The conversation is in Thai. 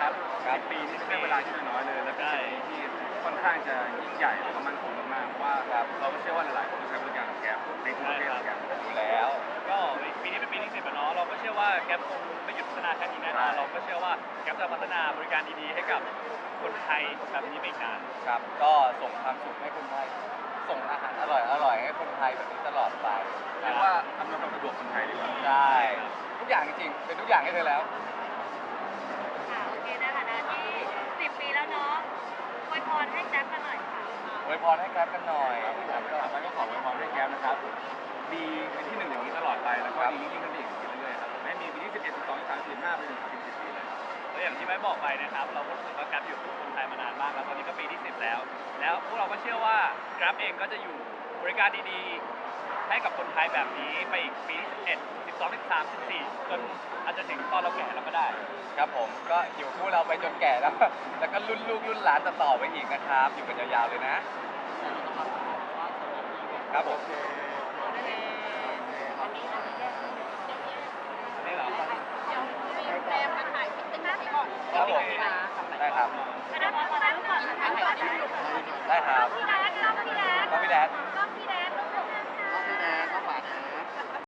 ครับ10ปีนี่ไม่ใช่เวลาที่น้อยๆเลย แล้วก็ใช่เป็นปีที่ค่อนข้างจะยิ่งใหญ่แล้วก็มั่นคงมากๆเพราะว่าครับเราก็เชื่อว่าหลายๆคนใช้บริการของแกร็บในทุกประเทศเหมือนกันอยู่แล้ว ก็ปีนี้เป็นปีที่สิบเนาะเราก็เชื่อว่าแกร็บคงไม่หยุดพัฒนาแค่นี้แน่นอนใช่เราก็เชื่อว่าแกร็บจะพัฒนาบริการดีๆ ให้กับคนไทยแบบนี้ไปอีกนานครับ ก็ส่งความสุขให้คนไทย ส่งอาหารอร่อยอร่อยให้คนไทยแบบนี้ตลอดไปเรียกว่าอำนวยความสะดวกคนไทยดีกว่าใช่ทุกอย่างจริงๆเป็นทุกอย่างให้เธอแล้ว ค่ะโอเคในฐานะที่ 10 ปีแล้วเนาะอวยพรให้แจ็คกันหน่อยค่ะ อวยพรให้แกร็บกันหน่อยครับผมก็ต่อไปก็ขอไว้พรให้แก๊ปนะครับ ดีเป็นที่หนึ่งอย่างนี้ตลอดไปแล้วก็ดียิ่งขึ้นไปอีกเรื่อยๆครับไม่มีปีที่11 12 13 14 15ไปถึง10ปีเลยครับแล้วอย่างที่ไม้บอกไปนะครับ เราก็รู้สึกว่า Grab อยู่กับคนไทยมานานมากแล้วตอนนี้ก็ปีที่10แล้ว แล้วพวกเราก็เชื่อว่า Grab เองก็จะอยู่บริการดีๆ ให้กับคนไทยแบบนี้ไปอีกปี 11 12 13 14 จนอาจจะถึงตอนเราแก่เราก็ได้ ครับผมก็อยู่คู่เราไปจนแก่แล้ว แล้วก็รุ่นลูกรุ่นหลานต่อๆไปอีกนะครับ อยู่กันยาวๆเลยนะ ครับผม ได้เลย